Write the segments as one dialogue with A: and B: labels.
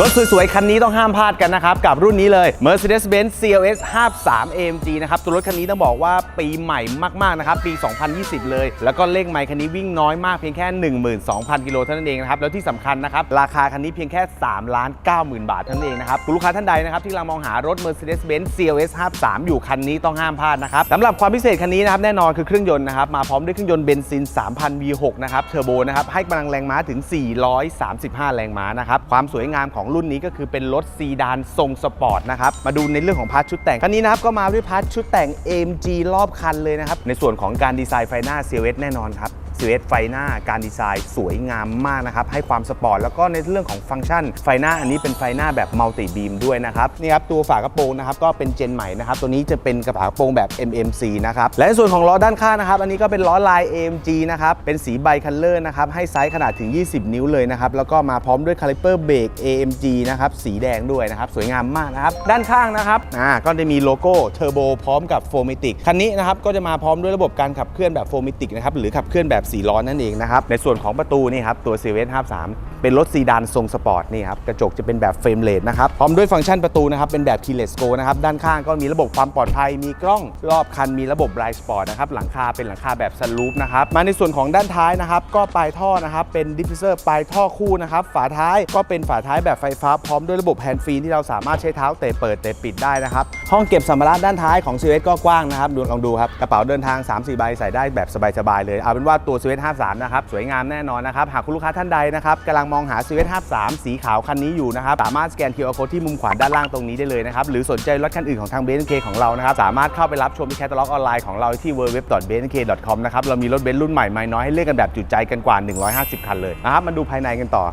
A: รถสวยๆ คันนี้ต้องห้ามพลาดกันนะครับ กับรุ่นนี้เลย Mercedes-Benz CLS 53 AMG นะครับ ตัวรถคันนี้ต้องบอกว่าปีใหม่มากๆ นะครับ ปี 2020 เลย แล้วก็เลขไมล์คันนี้วิ่งน้อยมากเพียงแค่ 12,000 กิโลเท่านั้นเองนะครับ แล้วที่สำคัญนะครับ ราคาคันนี้เพียงแค่ 3 ล้าน 90,000 บาทเท่านั้นเองนะครับคุณลูกค้าท่านใดนะครับที่กำลังมองหารถ Mercedes-Benz CLS 53 อยู่คันนี้ต้องห้ามพลาดนะครับสำหรับความพิเศษคันนี้นะครับแน่นอนคือเครื่องยนต์นะครับมาพร้อมด้วยเครื่องยนต์เบนซิน 3,000 V6 นะครับเทอร์โบนะครับให้กำลังแรงม้าถึง 435 แรงม้านะครับความสวยงามของรุ่นนี้ก็คือเป็นรถซีดานทรงสปอร์ตนะครับมาดูในเรื่องของพาร์ทชุดแต่งคันนี้นะครับก็มาด้วยพาร์ทชุดแต่ง AMG รอบคันเลยนะครับในส่วนของการดีไซน์ไฟหน้า CLS แน่นอนครับ ซีเอสไฟหน้าการดีไซน์สวยงามมากนะครับ ให้ความสปอร์ต แล้วก็ในเรื่องของฟังก์ชัน ไฟหน้าอันนี้เป็นไฟหน้าแบบมัลติบีมด้วยนะครับนี่ครับตัวฝากระโปรงนะครับก็เป็นเจนใหม่นะครับตัวนี้จะเป็นกระฝากระโปรงแบบ MMC นะครับและในส่วนของล้อด้านข้างนะครับอันนี้ก็เป็นล้อลาย AMG นะครับเป็นสีไบคัลเลอร์นะครับให้ไซส์ขนาดถึง 20 นิ้วเลยนะครับแล้วก็มาพร้อมด้วยคาลิเปอร์เบรก AMG นะครับสีแดงด้วยนะครับสวยงามมากนะครับด้านข้างนะครับอ่าก็จะมีโลโก้เทอร์โบพร้อมกับโฟมิติกคันนี้นะครับก็จะมาพร้อมด้วยระบบการขับเคลื่อนแบบโฟมิติกนะครับหรือขับเคลื่อนแบบ4ล้อนั่นเองนะครับ ในส่วนของประตูนี่ครับตัว c ีเว53 เป็นรถซีดานทรงสปอร์ตนี่ครับกระจกจะเป็นแบบเฟรมเลสนะครับพร้อมด้วยฟังก์ชันประตูนะครับเป็นแบบ keyless go นะครับด้านข้างก็มีระบบความปลอดภัย มีกล้องรอบคันมีระบบ blind spot นะครับหลังคาเป็นหลังคาแบบสลูปนะครับมาในส่วนของด้านท้ายนะครับก็ปลายท่อนะครับเป็นดิฟฟิเซอร์ปลายท่อคู่นะครับฝาท้ายก็เป็นฝาท้ายแบบไฟฟ้าพร้อมด้วยระบบแฮนด์ฟรีที่เราสามารถใช้เท้าเตะเปิดเตะปิดได้นะครับห้องเก็บสัมภาระด้านท้ายของ c ีเวก็กว้างนะครับดูลองดูครับกระเป๋าเดินทาง3-4ใบใส่ได้แบบสบายๆเลยเอาเป็นว่าตัว c ีเว53 นะครับ สวยงามแน่นอนนะครับ หากคุณลูกค้าท่านใดนะครับกำลังมองหา c ีเว53 สีขาวคันนี้อยู่นะครับ สามารถสแกน QR Code ที่มุมขวาด้านล่างตรงนี้ได้เลยนะครับ หรือสนใจรถคันอื่นของทาง b n k ของเรานะครับ สามารถเข้าไปรับชมที่แคตตาล็อกออนไลน์ของเราที่ www.bnk.com นะครับ เรามีรถเบนซ์รุ่นใหม่ไม่น้อยให้เลือกกันแบบจุใจกันกว่า 150 คันเลยนะครับมาดูภายในกันต่อ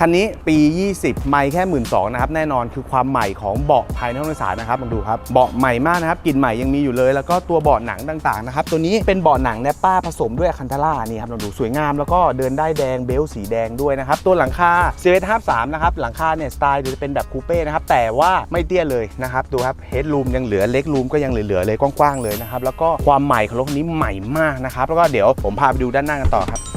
A: คันนี้ปี 20 ไม่แค่ 1 2ื่นนะครับ แน่นอนคือความใหม่ของเบาะภายในห้องโดยสารนะครับมาดูครับ เบาะใหม่มากนะครับกลิ่นใหม่ยังมีอยู่เลย แล้วก็ตัวเบาะหนังต่างๆนะครับ ตัวนี้เป็นเบาะหนังแนปป้าผสมด้วยอะคันทาร่านี่ครับเราดูสวยงามแล้วก็เดินได้แดงเบลสีแดงด้วยนะครับ ตัวหลังคาเซเว่นห้าสามนะครับหลังคาเนี่ยสไตล์จะเป็นแบบคูเป้นะครับแต่ว่าไม่เตี้ยเลยนะครับดูครับเฮดรูมยังเหลือเล็กรูมก็ยังเหลือเลยกว้างๆเลยนะครับแล้วก็ความใหม่ของรถนี้ใหม่มากนะครับแล้วก็เดี๋ยวผมพาไปดูด้านหน้ากันต่อครับ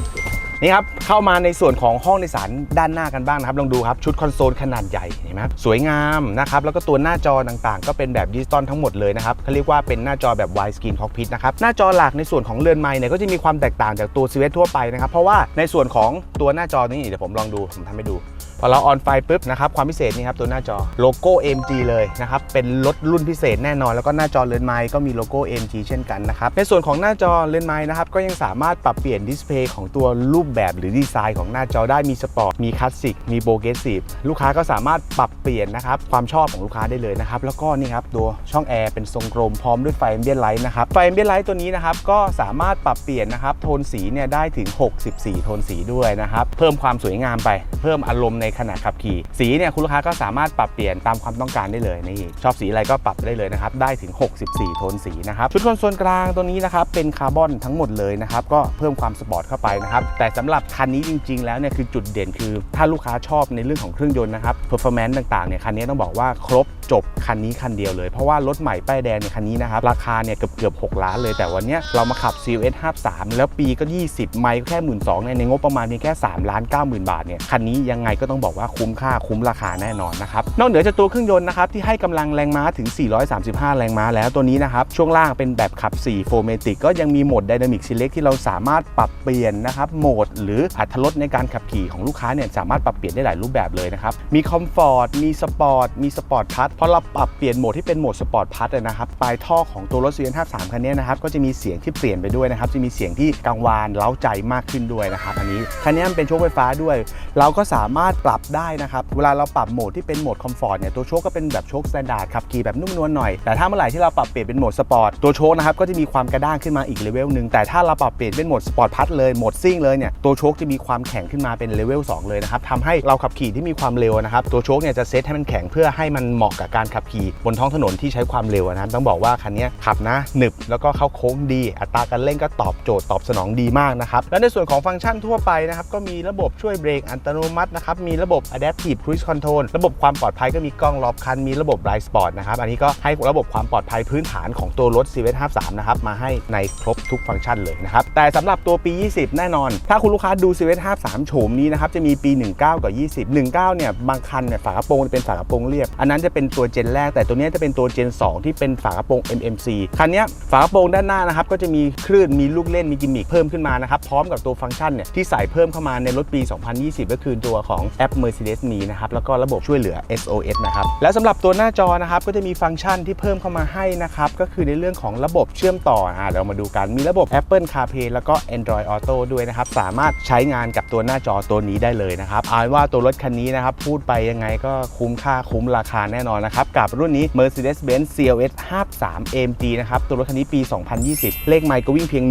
A: นี่ครับเข้ามาในส่วนของห้องโดยสารด้านหน้ากันบ้างนะครับลองดูครับชุดคอนโซลขนาดใหญ่เห็นไหมครับสวยงามนะครับแล้วก็ตัวหน้าจอต่างๆ ก็เป็นแบบดิจิตอลทั้งหมดเลยนะครับเขาเรียกว่าเป็นหน้าจอแบบ wide screen cockpit นะครับหน้าจอหลักในส่วนของเรือนไม้เนี่ยก็จะมีความแตกต่างจากตัวซีเวสทั่วไปนะครับเพราะว่าในส่วนของตัวหน้าจอนี้เดี๋ยวผมลองดูผมทำให้ดูพอเราออนไฟปุ๊บนะครับความพิเศษนี่ครับตัวหน้าจอโลโก้ AMG เลยนะครับเป็นรถรุ่นพิเศษแน่นอน แล้วก็หน้าจอเรือนไม้ก็มีโลโก้ AMG เช่นกันนะครับในส่วนของหน้าจอเรือนไม้นะครับก็ยังสามารถปรับเปลี่ยนดิสเพย์ของตัวรูปแบบหรือดีไซน์ของหน้าจอได้มีสปอร์ตมีคลาสสิกมีโบเกสีฟลูกค้าก็สามารถปรับเปลี่ยนนะครับความชอบของลูกค้าได้เลยนะครับแล้วก็นี่ครับตัวช่องแอร์เป็นทรงกลมพร้อมด้วยไฟแอมเบียนไลท์นะครับไฟแอมเบียนไลท์ตัวนี้นะครับก็สามารถปรับเปลี่ยนนะครับโทนสีเนี่ยได้ถึง 64 โทนสีด้วยนะครับเพิ่มความสวยงามไปเพิ่มอารมณ์ในขณะขับขี่ สีเนี่ยคุณลูกค้าก็สามารถปรับเปลี่ยนตามความต้องการได้เลยนี่ชอบสีอะไรก็ปรับได้เลยนะครับได้ถึง 64 โทนสีนะครับชุดคอนโซลกลางตัวนี้นะครับเป็นคาร์บอนทั้งหมดเลยนะครับก็เพิ่มความสปอร์ตเข้าไปนะครับแต่สำหรับคันนี้จริง ๆ แล้วเนี่ยคือจุดเด่นคือ ถ้าลูกค้าชอบในเรื่องของเครื่องยนต์นะครับ performance ต่างๆเนี่ยคันนี้ต้องบอกว่าครบ จบคันนี้คันเดียวเลย เพราะว่ารถใหม่ป้ายแดงในคันนี้นะครับ ราคาเนี่ยเกือบเกือบ6ล้านเลย แต่วันนี้เรามาขับ CLS 53แล้วปีก็ 20 ไมล์แค่1 2ื่นสองในงบประมาณเพียงแค่3ล้าน9 0,000 บาทเนี่ยคันนี้ยังไงก็ต้องบอกว่าคุ้มค่าคุ้มราคาแน่นอนนะครับนอกเหนือจากตัวเครื่องยนต์นะครับที่ให้กำลังแรงม้าถึง 435 แรงม้าแล้วตัวนี้นะครับช่วงล่างเป็นแบบขับ4 4 m a t i c ก็ยังมีโหมด Dynamic Select ที่เราสามารถปรับเปลี่ยนนะครับโหมด หรืออัตรถรสในการขับขี่ของลูกค้าเนี่ยสามารถปรับเปลี่ยนได้หลายรูปแบบเลยนะครับมีคอมฟอร์ตมีสปอร์ตมีสปอร์ตพัทพอเราปรับเปลี่ยนโหมดที่เป็นโหมดสปอร์ตพัทนะครับปลายท่อของตัวรถ CN 53คันนี้นะครับก็จะมีเสียงที่เปลี่ยนไปด้วยนะครับจะมีเสียงที่กังวานเล้าใจมากขึ้นด้วยนะครับอันนี้คันนี้มันเป็นโชคไฟฟ้าด้วย เราก็สามารถปรับได้นะครับเวลาเราปรับโหมดที่เป็นโหมดคอมฟอร์ตเนี่ยตัวโชคก็เป็นแบบโชคสแตนดาร์ดขับขี่แบบนุ่มนวลหน่อยแต่ถ้าเมื่อไหร่ที่เราปรับเปลี่ยนเป็นโหมดสปอร์ตตัวโชคนะครับก็จะมีความกระด้างขึ้นมาอีกเลเวลหนึ่งแต่ถ้าเราปรับเปลี่ยนเป็นโหมดสปอร์ตพัทเลยโหมดซิ่งเลยเนี่ยตัวโชคจะมีความแข็งขึ้นมาเป็นเลเวล2เลยนะครับทำให้เราขับขี่ที่มีความเร็วนะครับตัวโชคเนี่ยจะเซตให้มันแข็งเพื่อให้มันเหมาะกับการขับขี่บนท้องถนนที่ใช้ความเร็วนะครับต้องบอกว่าคันนี้ขับนะหนึบแล้วก็เข้าโค้งดี อัตราการเร่งก็ตอบโจทย์ตอบสนองดีมากนะครับและในส่วนของฟังก์ชันทั่วไปนะครับก็มีระบบช่วยเบรกอัตโนมัตินะครับมีระบบ adaptive cruise control ระบบความปลอดภัยก็มีกล้องรอบคันมีระบบ blind spot นะครับอันนี้ก็ให้ระบบความปลอดภัยพื้นฐานของตัวรถ c v 53นะครับมาให้ในครบทุกฟังก์ชันเลยนะครับแต่สำหรับตัวปี 20 แน่นอน ถ้าคุณลูกค้าดู CVS 53โฉมนี้นะครับจะมีปี 19 กับ 20 19เนี่ยบางคันเนี่ยฝากระโปรงเป็นฝากระโปรงเรียบ อันนั้นจะเป็นตัวเจนแรก แต่ตัวนี้จะเป็นตัวเจน 2 ที่เป็นฝากระโปรง MMC คันนี้ฝากระโปรงด้านหน้านะครับก็จะมีคลื่นมีลูกเล่นมีกิมมิคเพิ่มขึ้นมานะครับพร้อมกับตัวฟังก์ชันเนี่ยที่ใส่เพิ่มเข้ามาในรถปี 2020 ก็คือตัวของแอป Mercedes Me นะครับแล้วก็ระบบช่วยเหลือ SOS นะครับแล้วสำหรับตัวหน้าจอนะครับก็จะมีฟังก์ชันที่เพิ่มเข้ามาให้นะครับก็คือในเรื่องของระบบเชื่อมต่ออ่าเรามาดูกันมีระบบ Apple CarPlay แล้วก็ Android Auto ด้วยนะครับสามารถใช้งานกับตัวหน้าจอตัวนี้ได้เลยนะครับเอานว่าตัวรถคันนี้นะครับพูดไปยังไงก็คุ้มค่าคุ้มราคาแน่นอนนะครับกับรุ่นนี้ Mercedes-Benz CLS 53 AMG นะครับตัวรถคันนี้ปี 2020 เลขไมล์ก็วิ่งเพียง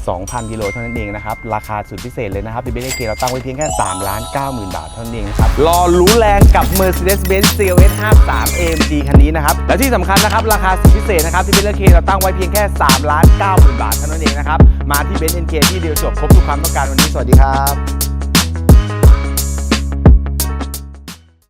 A: 12,000 กิโลเท่านั้นเองนะครับราคาสุดพิเศษเลยนะครับ BBK เราตั้งไว้เพียงแค่3ล้าน9 0,000 บาทเท่านั้นเองครับรอรู้แรงกับ Mercedes-Benz CLS 53 AMG คันนี้นะครับและที่สำคัญนะครับราคาสุดพิเศษนะครับที่ BBK เราตั้งไว้เพียงแค่3ล้าน9 0,000 บาทเท่านั้นเองนะครับมาที่ Benz NK ที่เดียวจบครบทุกความต้องการวันนี้สวัสดีครับ